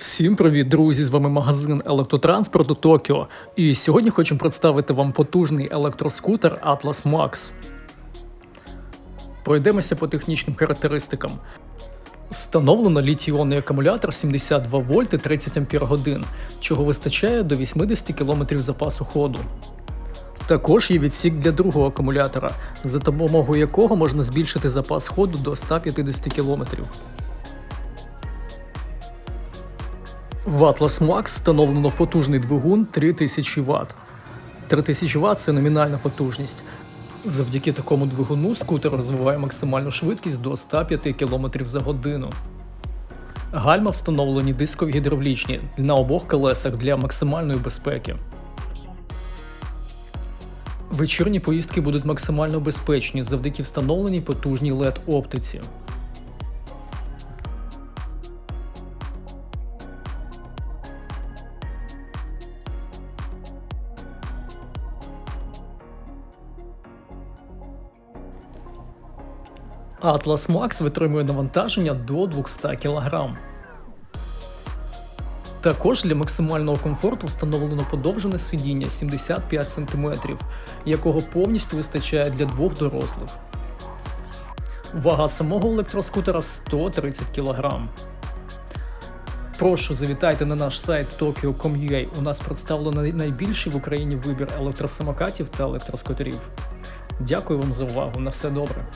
Всім привіт, друзі! З вами магазин електротранспорту Токіо. І сьогодні хочемо представити вам потужний електроскутер Atlas Max. Пройдемося по технічним характеристикам. Встановлено літій-іонний акумулятор 72 вольти 30 ампер годин, чого вистачає до 80 км запасу ходу. Також є відсік для другого акумулятора, за допомогою якого можна збільшити запас ходу до 150 км. В Atlas Max встановлено потужний двигун 3000 Вт. 3000 Вт це номінальна потужність. Завдяки такому двигуну скутер розвиває максимальну швидкість до 105 км за годину. Гальма встановлені дискові гідравлічні на обох колесах для максимальної безпеки. Вечірні поїздки будуть максимально безпечні завдяки встановленій потужній LED оптиці. Atlas Max витримує навантаження до 200 кг. Також для максимального комфорту встановлено подовжене сидіння 75 см, якого повністю вистачає для двох дорослих. Вага самого електроскутера 130 кг. Прошу завітайте на наш сайт Tokyo.com.ua. У нас представлено найбільший в Україні вибір електросамокатів та електроскутерів. Дякую вам за увагу. На все добре.